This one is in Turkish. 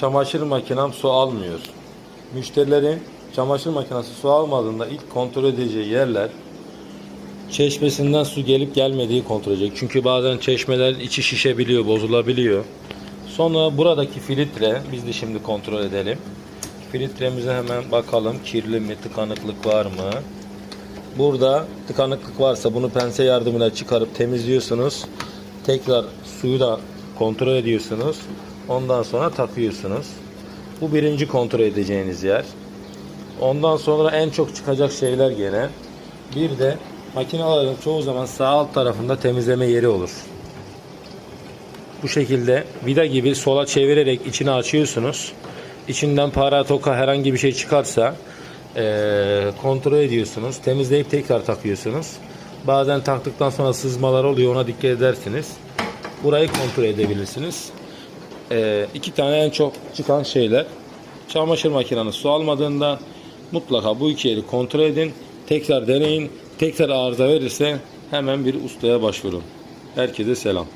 çamaşır makinem su almıyor. Müşterilerin çamaşır makinesi su almadığında ilk kontrol edeceği yerler çeşmesinden su gelip gelmediği kontrol edecek. Çünkü bazen çeşmelerin içi şişebiliyor, bozulabiliyor. Sonra buradaki filtre, biz de şimdi kontrol edelim. Filtremize hemen bakalım kirli mi, tıkanıklık var mı? Burada tıkanıklık varsa bunu pense yardımıyla çıkarıp temizliyorsunuz. Tekrar suyu da kontrol ediyorsunuz. Ondan sonra takıyorsunuz. Bu birinci kontrol edeceğiniz yer. Ondan sonra en çok çıkacak şeyler gene. Bir de makinelerin çoğu zaman sağ alt tarafında temizleme yeri olur. Bu şekilde vida gibi sola çevirerek içini açıyorsunuz. İçinden para, toka herhangi bir şey çıkarsa eee, kontrol ediyorsunuz. Temizleyip tekrar takıyorsunuz. Bazen taktıktan sonra sızmalar oluyor ona dikkat edersiniz. Burayı kontrol edebilirsiniz. Eee iki tane en çok çıkan şeyler. Çamaşır makineniz su almadığında mutlaka bu iki yeri kontrol edin. Tekrar deneyin. Tekrar arıza verirse hemen bir ustaya başvurun. Herkese selam.